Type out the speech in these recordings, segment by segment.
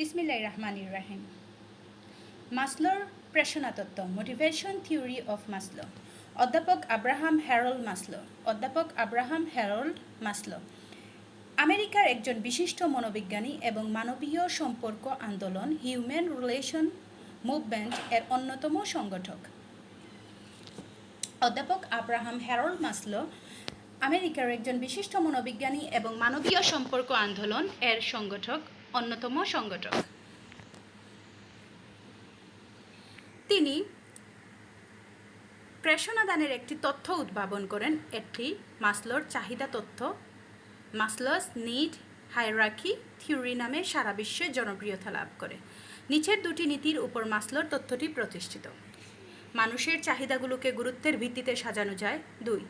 বিসমিল্লাহ রহমান রাহিম। মাসলোর প্রেষণা তত্ত্ব মোটিভেশন থিওরি অফ মাসলো অধ্যাপক আব্রাহাম হ্যারল্ড মাসলো। অধ্যাপক আব্রাহাম হ্যারল্ড মাসলো। আমেরিকার একজন বিশিষ্ট মনোবিজ্ঞানী এবং মানবীয় সম্পর্ক আন্দোলন হিউম্যান রিলেশন মুভমেন্ট এর অন্যতম সংগঠক। অধ্যাপক আব্রাহাম হ্যারল্ড মাসলো আমেরিকার একজন বিশিষ্ট মনোবিজ্ঞানী এবং মানবীয় সম্পর্ক আন্দোলন এর সংগঠক। অন্যতম সংগঠক। তিনি প্রেষণাদানের একটি তথ্য উদ্ভাবন করেন। এটি মাসলোর চাহিদা তথ্য। মাসলস নিড হাইরাকি থিওরি নামে সারা বিশ্বে জনপ্রিয়তা লাভ করে। নিচের দুটি নীতির উপর মাসলোর তথ্যটি প্রতিষ্ঠিত। মানুষের চাহিদাগুলোকে গুরুত্বের ভিত্তিতে সাজানো যায়। দুই,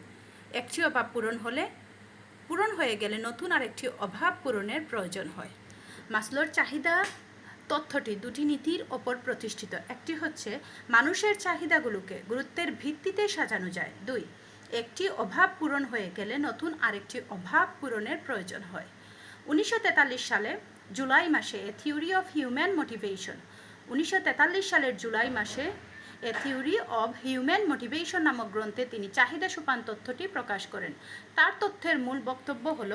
একটি অভাব পূরণ হলে পূরণ হয়ে গেলে নতুন আরেকটি অভাব পূরণের প্রয়োজন হয়। মাসলোর চাহিদা তথ্যটি দুটি নীতির ওপর প্রতিষ্ঠিত। একটি হচ্ছে, মানুষের চাহিদাগুলোকে গুরুত্বের ভিত্তিতে সাজানো যায়। দুই, একটি অভাব পূরণ হয়ে গেলে নতুন আরেকটি অভাব পূরণের প্রয়োজন হয়। উনিশশো তেতাল্লিশ সালে জুলাই মাসে a theory of human motivation উনিশশো তেতাল্লিশ সালের জুলাই মাসে a theory of human motivation নামক গ্রন্থে তিনি চাহিদা সোপান তথ্যটি প্রকাশ করেন। তার তথ্যের মূল বক্তব্য হল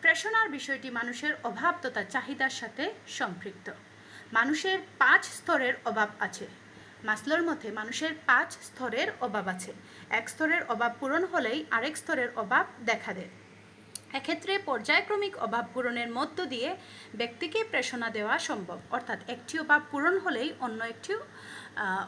প্রেষণার বিষয়টি মানুষের অভাব তথা চাহিদার সাথে সম্পৃক্ত। মানুষের পাঁচ স্তরের অভাব আছে। মাসলোর মতে, মানুষের পাঁচ স্তরের অভাব আছে। এক স্তরের অভাব পূরণ হলেই আরেক স্তরের অভাব দেখা দেয়। এক্ষেত্রে পর্যায়ক্রমিক অভাব পূরণের মধ্য দিয়ে ব্যক্তিকে প্রেষণা দেওয়া সম্ভব। অর্থাৎ একটি অভাব পূরণ হলেই অন্য একটি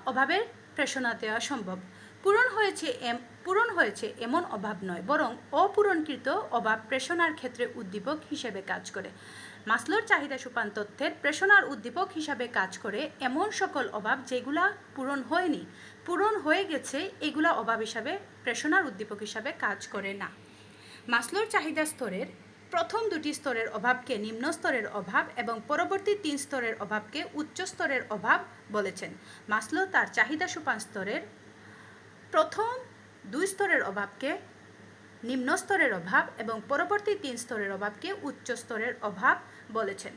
অভাবের প্রেষণা দেওয়া সম্ভব। পূরণ হয়েছে এম- পূরণ হয়েছে এমন অভাব নয়, বরং অপূরণকৃত অভাব প্রেষণার ক্ষেত্রে উদ্দীপক হিসেবে কাজ করে। মাসলোর চাহিদা সুপান তথ্যের প্রেষণার উদ্দীপক হিসাবে কাজ করে এমন সকল অভাব যেগুলা পূরণ হয়নি, পূরণ হয়ে গেছে এগুলা অভাব হিসাবে প্রেষণার উদ্দীপক হিসাবে কাজ করে না। মাসলোর চাহিদা স্তরের প্রথম দুটি স্তরের অভাবকে নিম্ন স্তরের অভাব এবং পরবর্তী তিন স্তরের অভাবকে উচ্চ স্তরের অভাব বলেছেন। মাসলো তার চাহিদা সোপান স্তরের প্রথম দুই স্তরের অভাবকে, নিম্ন স্তরের অভাব এবং পরবর্তী তিন স্তরের অভাবকে উচ্চ স্তরের অভাব বলেছেন।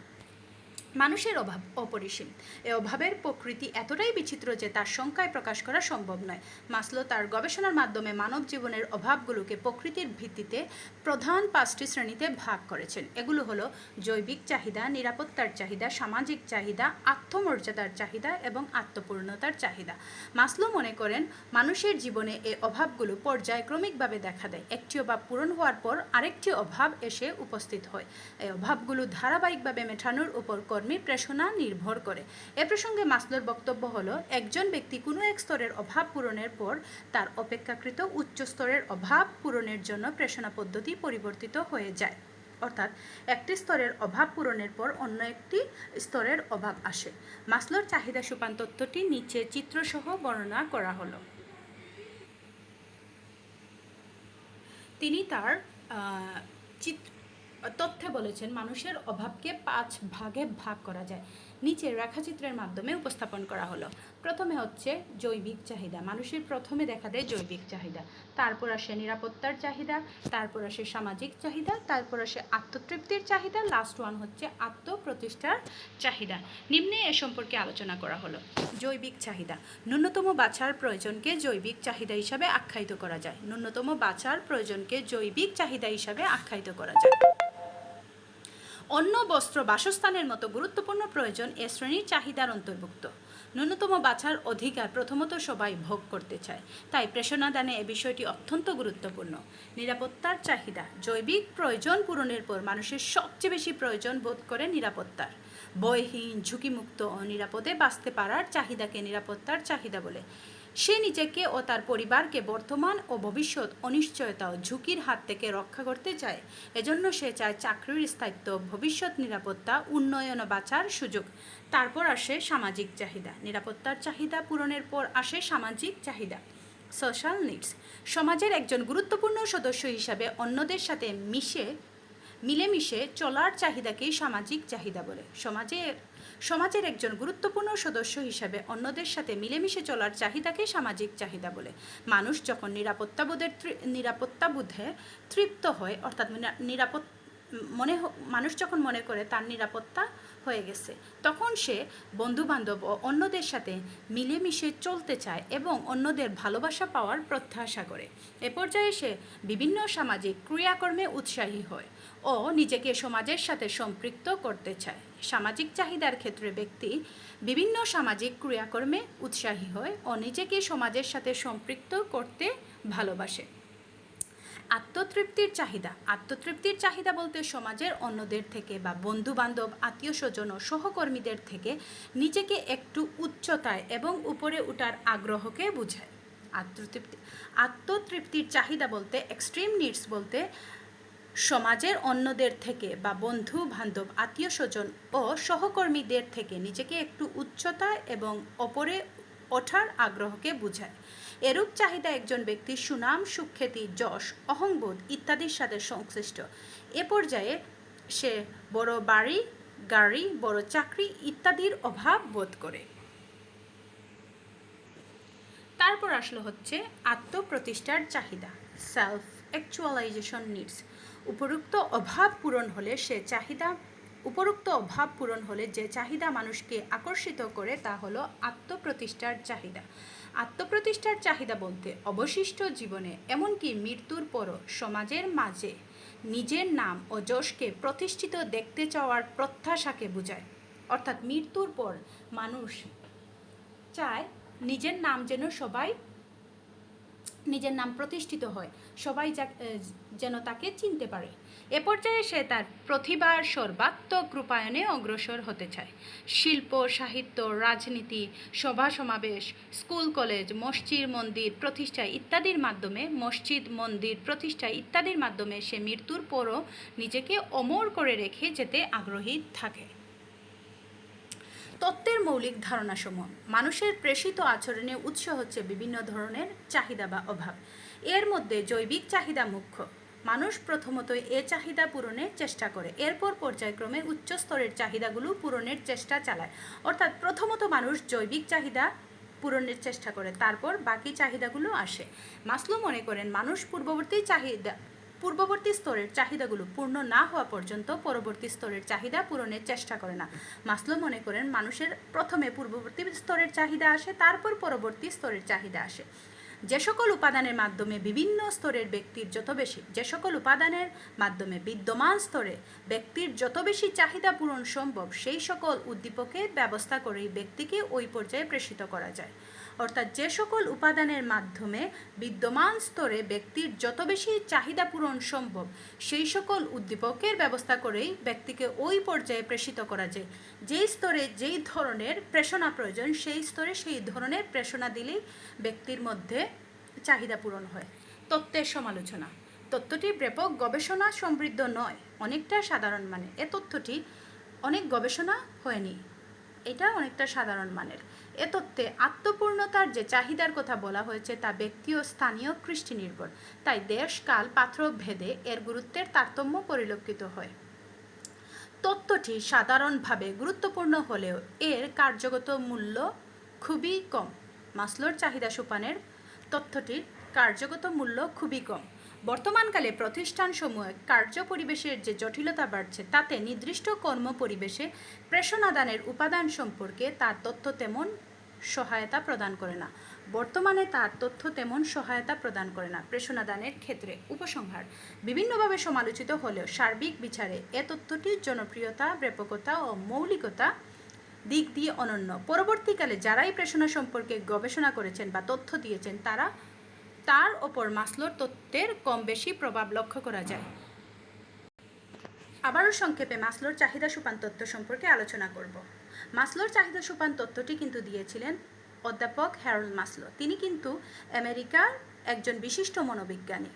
মানুষের অভাব অপরিসীম। এ অভাবের প্রকৃতি এতটাই বিচিত্র যে তার সংখ্যায় প্রকাশ করা সম্ভব নয়। মাসলো তার গবেষণার মাধ্যমে মানব জীবনের অভাবগুলোকে প্রকৃতির ভিত্তিতে প্রধান পাঁচটি শ্রেণীতে ভাগ করেছেন। এগুলো হলো জৈবিক চাহিদা, নিরাপত্তার চাহিদা, সামাজিক চাহিদা, আত্মমর্যাদার চাহিদা এবং আত্মপূর্ণতার চাহিদা। মাসলো মনে করেন, মানুষের জীবনে এই অভাবগুলো পর্যায়ক্রমিকভাবে দেখা দেয়। একটি অভাব পূরণ হওয়ার পর আরেকটি অভাব এসে উপস্থিত হয়। এই অভাবগুলো ধারাবাহিকভাবে মেটানোর উপর কর্মীর প্রেষণা নির্ভর করে। এ প্রসঙ্গে মাসলোর বক্তব্য হলো, একজন ব্যক্তি কোনো এক স্তরের অভাব পূরণের পর তার অপেক্ষাকৃত উচ্চ স্তরের অভাব পূরণের জন্য প্রেষণা পদ্ধতি পরিবর্তিত হয়ে যায়। অর্থাৎ একটি স্তরের অভাব পূরণের পর অন্য একটি স্তরের অভাব আসে। মাসলোর চাহিদা সুপান তত্ত্বটি নিচে চিত্রসহ বর্ণনা করা হলো। তিনি তার চিত্র তথ্যে বলেছেন, মানুষের অভাবকে পাঁচ ভাগে ভাগ করা যায়। নিচের রেখাচিত্রের মাধ্যমে উপস্থাপন করা হলো। প্রথমে হচ্ছে জৈবিক চাহিদা। মানুষের প্রথমে দেখা দেয় জৈবিক চাহিদা। তারপর আসে নিরাপত্তার চাহিদা, তারপর আসে সামাজিক চাহিদা, তারপর আসে আত্মতৃপ্তির চাহিদা লাস্ট ওয়ান হচ্ছে আত্মপ্রতিষ্ঠার চাহিদা। নিম্নে এ সম্পর্কে আলোচনা করা হলো। জৈবিক চাহিদা। ন্যূনতম বাছার প্রয়োজনকে জৈবিক চাহিদা হিসাবে আখ্যায়িত করা যায়। ন্যূনতম বাছার প্রয়োজনকে জৈবিক চাহিদা হিসাবে আখ্যায়িত করা যায়। অন্য বস্ত্র, বাসস্থানের মতো গুরুত্বপূর্ণ প্রয়োজন এ শ্রেণির চাহিদার অন্তর্ভুক্ত। ন্যূনতম বাছার অধিকার প্রথমত সবাই ভোগ করতে চায়। তাই প্রেষণাদানে এ বিষয়টি অত্যন্ত গুরুত্বপূর্ণ। নিরাপত্তার চাহিদা, জৈবিক প্রয়োজন পূরণের পর মানুষের সবচেয়ে বেশি প্রয়োজন বোধ করে নিরাপত্তার। বয়হীন, ঝুঁকিমুক্ত ও নিরাপদে বাঁচতে পারার চাহিদাকে নিরাপত্তার চাহিদা বলে। সে নিজেকে ও তার পরিবারকে বর্তমান ও ভবিষ্যৎ অনিশ্চয়তা ও ঝুঁকির হাত থেকে রক্ষা করতে চায়। এজন্য সে চায় চাকরির স্থায়িত্ব, ভবিষ্যৎ নিরাপত্তা, উন্নয়ন ও বাঁচার সুযোগ। তারপর আসে সামাজিক চাহিদা। নিরাপত্তার চাহিদা পূরণের পর আসে সামাজিক চাহিদা। Social needs. সমাজের একজন গুরুত্বপূর্ণ সদস্য হিসাবে অন্যদের সাথে মিশে, মিলেমিশে চলার চাহিদাকেই সামাজিক চাহিদা বলে। সমাজের সমাজের একজন গুরুত্বপূর্ণ সদস্য হিসাবে অন্যদের সাথে মিলেমিশে চলার চাহিদাকে সামাজিক চাহিদা বলে। মানুষ যখন নিরাপত্তাবোধের নিরাপত্তাবোধে তৃপ্ত হয়, অর্থাৎ নিরাপত্তা মনে মানুষ যখন মনে করে তার নিরাপত্তা হয়ে গেছে। তখন সে বন্ধুবান্ধব ও অন্যদের সাথে মিলেমিশে চলতে চায় এবং অন্যদের ভালোবাসা পাওয়ার প্রত্যাশা করে। এ পর্যায়ে সে বিভিন্ন সামাজিক ক্রিয়াকর্মে উৎসাহী হয় ও নিজেকে সমাজের সাথে সম্পৃক্ত করতে চায়। সামাজিক চাহিদার ক্ষেত্রে ব্যক্তি বিভিন্ন সামাজিক ক্রিয়াকর্মে উৎসাহী হয় ও নিজেকে সমাজের সাথে সম্পৃক্ত করতে ভালোবাসে। আত্মতৃপ্তির চাহিদা। আত্মতৃপ্তির চাহিদা বলতে সমাজের অন্যদের থেকে বা বন্ধু বান্ধব আত্মীয় স্বজন ও সহকর্মীদের থেকে নিজেকে একটু উচ্চতায় এবং উপরে ওঠার আগ্রহকে বোঝায়। আত্মতৃপ্তি আত্মতৃপ্তির চাহিদা বলতে এক্সট্রিম নিডস বলতে সমাজের অন্যদের থেকে বা বন্ধু বান্ধব আত্মীয় স্বজন ও সহকর্মীদের থেকে নিজেকে একটু উচ্চতা এবং ওপরে ওঠার আগ্রহকে বোঝায়। এরূপ চাহিদা একজন ব্যক্তির সুনাম, সুখ্যাতি, যশ, অহংবোধ ইত্যাদির সাথে সংশ্লিষ্ট। এ পর্যায়ে সে বড় বাড়ি, গাড়ি, বড় চাকরি ইত্যাদির অভাব বোধ করে। তারপর আসলো হচ্ছে আত্মপ্রতিষ্ঠার চাহিদা সেলফ অ্যাকচুয়ালাইজেশন নিডস উপরোক্ত অভাব পূরণ হলে সে চাহিদা উপরোক্ত অভাব পূরণ হলে যে চাহিদা মানুষকে আকর্ষিত করে তা হলো আত্মপ্রতিষ্ঠার চাহিদা। আত্মপ্রতিষ্ঠার চাহিদা বলতে অবশিষ্ট জীবনে এমনকি মৃত্যুর পরও সমাজের মাঝে নিজের নাম ও যশকে প্রতিষ্ঠিত দেখতে চাওয়ার প্রত্যাশাকে বোঝায়। অর্থাৎ মৃত্যুর পর মানুষ চায় নিজের নাম যেন সবাই, নিজের নাম প্রতিষ্ঠিত হয়, সবাই যেন তাকে চিনতে পারে। এ পর্যায়ে সে তার প্রতিভার সর্বাত্মক রূপায়ণে অগ্রসর হতে চায়। শিল্প, সাহিত্য, রাজনীতি, সভা সমাবেশ, স্কুল, কলেজ, মসজিদ, মন্দির প্রতিষ্ঠা ইত্যাদির মাধ্যমে, মসজিদ, মন্দির প্রতিষ্ঠা ইত্যাদির মাধ্যমে সে মৃত্যুর পরও নিজেকে অমর করে রেখে যেতে আগ্রহী থাকে। তত্ত্বের মৌলিক ধারণাসমূহ। মানুষের প্রেষিত আচরণে উৎস হচ্ছে বিভিন্ন ধরনের চাহিদা বা অভাব। এর মধ্যে জৈবিক চাহিদা মুখ্য। মানুষ প্রথমত এ চাহিদা পূরণের চেষ্টা করে। এরপর পর্যায়ক্রমে উচ্চ স্তরের চাহিদাগুলো পূরণের চেষ্টা চালায়। অর্থাৎ প্রথমত মানুষ জৈবিক চাহিদা পূরণের চেষ্টা করে, তারপর বাকি চাহিদাগুলো আসে। মাসলু মনে করেন, মানুষ পূর্ববর্তী চাহিদা, পূর্ববর্তী স্তরের চাহিদাগুলো পূর্ণ না হওয়া পর্যন্ত পরবর্তী স্তরের চাহিদা পূরণের চেষ্টা করে না। মাসলো মনে করেন, মানুষের প্রথমে পূর্ববর্তী স্তরের চাহিদা আসে, তারপর পরবর্তী স্তরের চাহিদা আসে। যে সকল উপাদানের মাধ্যমে বিভিন্ন স্তরের ব্যক্তির যত বেশি, যে সকল উপাদানের মাধ্যমে বিদ্যমান স্তরে ব্যক্তির যত বেশি চাহিদা পূরণ সম্ভব, সেই সকল উদ্দীপকের ব্যবস্থা করেই ব্যক্তিকে ওই পর্যায়ে প্রেষিত করা যায়। অর্থাৎ যে সকল উপাদানের মাধ্যমে বিদ্যমান স্তরে ব্যক্তির যত বেশি চাহিদা পূরণ সম্ভব, সেই সকল উদ্দীপকের ব্যবস্থা করেই ব্যক্তিকে ওই পর্যায়ে প্রেষিত করা যায়। যেই স্তরে যেই ধরনের প্রেষণা প্রয়োজন, সেই স্তরে সেই ধরনের প্রেষণা দিলেই ব্যক্তির মধ্যে চাহিদা পূরণ হয়। তত্ত্বের সমালোচনা। তত্ত্বটি ব্যাপক গবেষণা সমৃদ্ধ নয়, অনেকটা সাধারণ মানে এ তথ্যটি অনেক গবেষণা হয়নি। এটা অনেকটা সাধারণ মানের। এ আত্মপূর্ণতার যে চাহিদার কথা বলা হয়েছে তা ব্যক্তি ও স্থানীয় কৃষ্টি নির্ভর তাই দেশ, কাল, পাত্র ভেদে এর গুরুত্বের তারতম্য পরিলক্ষিত হয়। তত্ত্বটি সাধারণভাবে গুরুত্বপূর্ণ হলেও এর কার্যগত মূল্য খুবই কম। মাসলোর চাহিদা সোপানের তথ্যটির কার্যগত মূল্য খুবই কম। বর্তমানকালে প্রতিষ্ঠানসমূহে কার্য পরিবেশের যে জটিলতা বাড়ছে, তাতে নির্দিষ্ট কর্ম পরিবেশে প্রেষণাদানের উপাদান সম্পর্কে তার তথ্য তেমন সহায়তা প্রদান করে না। বর্তমানে তার তথ্য তেমন সহায়তা প্রদান করে না। প্রেষণাদানের ক্ষেত্রে উপসংহার বিভিন্নভাবে সমালোচিত হলেও সার্বিক বিচারে এ তথ্যটির জনপ্রিয়তা, ব্যাপকতা ও মৌলিকতা দিক দিয়ে অনন্য। পরবর্তীকালে যারাই প্রেষণা সম্পর্কে গবেষণা করেছেন বা তথ্য দিয়েছেন, তারা তার ওপর মাসলোর তত্ত্বের কম বেশি প্রভাব লক্ষ্য করা যায়। আবারও সংক্ষেপে মাসলোর চাহিদা সোপান তত্ত্ব সম্পর্কে আলোচনা করব। মাসলোর চাহিদা সোপান তত্ত্বটি কিন্তু দিয়েছিলেন অধ্যাপক হ্যারল্ড মাসলো। তিনি কিন্তু আমেরিকার একজন বিশিষ্ট মনোবিজ্ঞানী।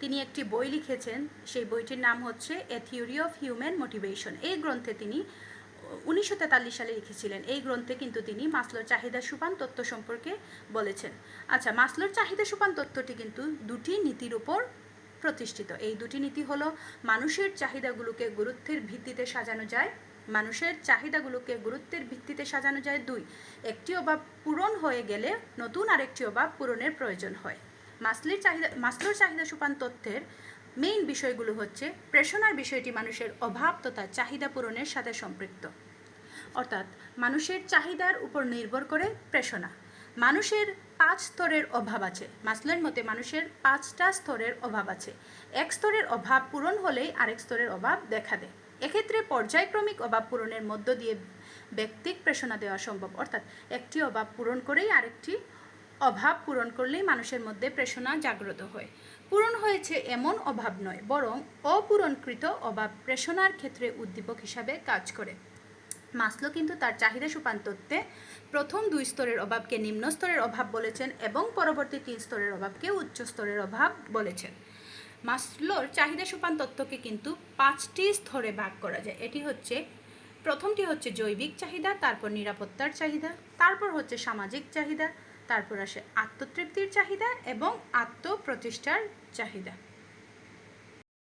তিনি একটি বই লিখেছেন। সেই বইটির নাম হচ্ছে a theory of human motivation এই গ্রন্থে তিনি উনিশশো তেতাল্লিশ সালে লিখেছিলেন। এই গ্রন্থে কিন্তু তিনি মাসলোর চাহিদা সুপান তত্ত্ব সম্পর্কে বলেছেন। আচ্ছা মাসলোর চাহিদা সুপান তত্ত্বটি কিন্তু দুটি নীতির উপর প্রতিষ্ঠিত। এই দুটি নীতি হলো, মানুষের চাহিদাগুলোকে গুরুত্বের ভিত্তিতে সাজানো যায়, মানুষের চাহিদাগুলোকে গুরুত্বের ভিত্তিতে সাজানো যায় দুই, একটি অভাব পূরণ হয়ে গেলে নতুন আরেকটি অভাব পূরণের প্রয়োজন হয়। মাসলির চাহিদা, মাসলোর চাহিদা সুপান তথ্যের মেইন বিষয়গুলো হচ্ছে, প্রেষণার বিষয়টি মানুষের অভাব তথা চাহিদা পূরণের সাথে সম্পৃক্ত। অর্থাৎ মানুষের চাহিদার উপর নির্ভর করে প্রেষণা। মানুষের পাঁচ স্তরের অভাব আছে। মাসলের মতে মানুষের পাঁচটা স্তরের অভাব আছে। এক স্তরের অভাব পূরণ হলেই আরেক স্তরের অভাব দেখা দেয়। এক্ষেত্রে পর্যায়ক্রমিক অভাব পূরণের মধ্য দিয়ে ব্যক্তিক প্রেষণা দেওয়া সম্ভব। অর্থাৎ একটি অভাব পূরণ করেই আরেকটি অভাব পূরণ করলেই মানুষের মধ্যে প্রেষণা জাগ্রত হয়। পূরণ হয়েছে এমন অভাব নয়, বরং অপূরণকৃত অভাব প্রেষণার ক্ষেত্রে উদ্দীপক হিসাবে কাজ করে। মাসলো কিন্তু তার চাহিদা সুপান তত্ত্বে প্রথম দুই স্তরের অভাবকে নিম্ন স্তরের অভাব বলেছেন এবং পরবর্তী তিন স্তরের অভাবকে উচ্চ স্তরের অভাব বলেছেন। মাসলোর চাহিদা সুপান তত্ত্বকে কিন্তু পাঁচটি স্তরে ভাগ করা যায়। এটি হচ্ছে, প্রথমটি হচ্ছে জৈবিক চাহিদা, তারপর নিরাপত্তার চাহিদা, তারপর হচ্ছে সামাজিক চাহিদা, তারপর আসে আত্মতৃপ্তির চাহিদা এবং আত্মপ্রতিষ্ঠার চাহিদা।